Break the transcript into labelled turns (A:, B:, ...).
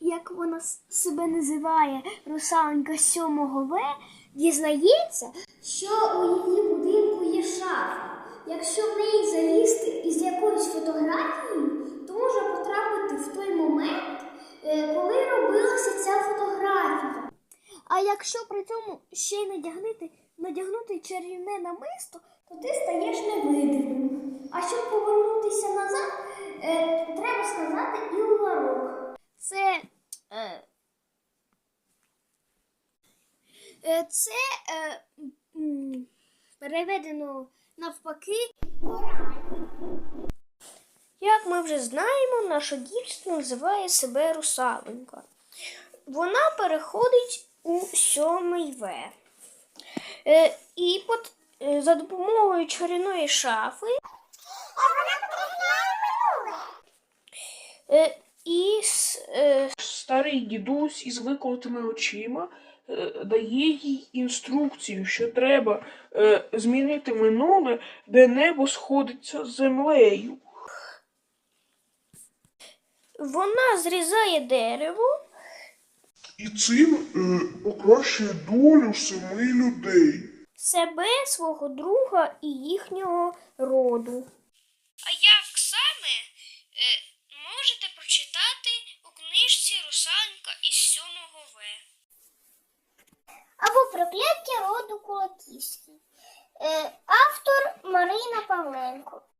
A: як вона себе називає, русаленька сьомого В, дізнається, що у її будинку є шафа. Якщо в неї залізти із якоюсь фотографією, то може потрапити в той момент, е, коли робилася ця фотографія. А якщо при цьому ще й надягнути, надягнути чарівне намисто, то ти стаєш невидимим. А щоб повернутися назад, е, треба сказати і угорок. Це. Е, е, це е, переведено навпаки. Як ми вже знаємо, наша дівчина називає себе русаленька. Вона переходить у сьомий В. Е, і пот- е, за допомогою чарівної шафи е, с- е,
B: Старий дідусь із виколотими очима е, дає їй інструкцію, що треба е, змінити минуле, де небо сходиться з землею.
A: вона зрізає дерево.
C: І цим е, покращує долю семи людей.
A: себе, свого друга і їхнього роду. А як саме можете прочитати у книжці Русанка із сьомого В.
D: або прокляття роду Кулаківський. Е, автор Марина Павленко.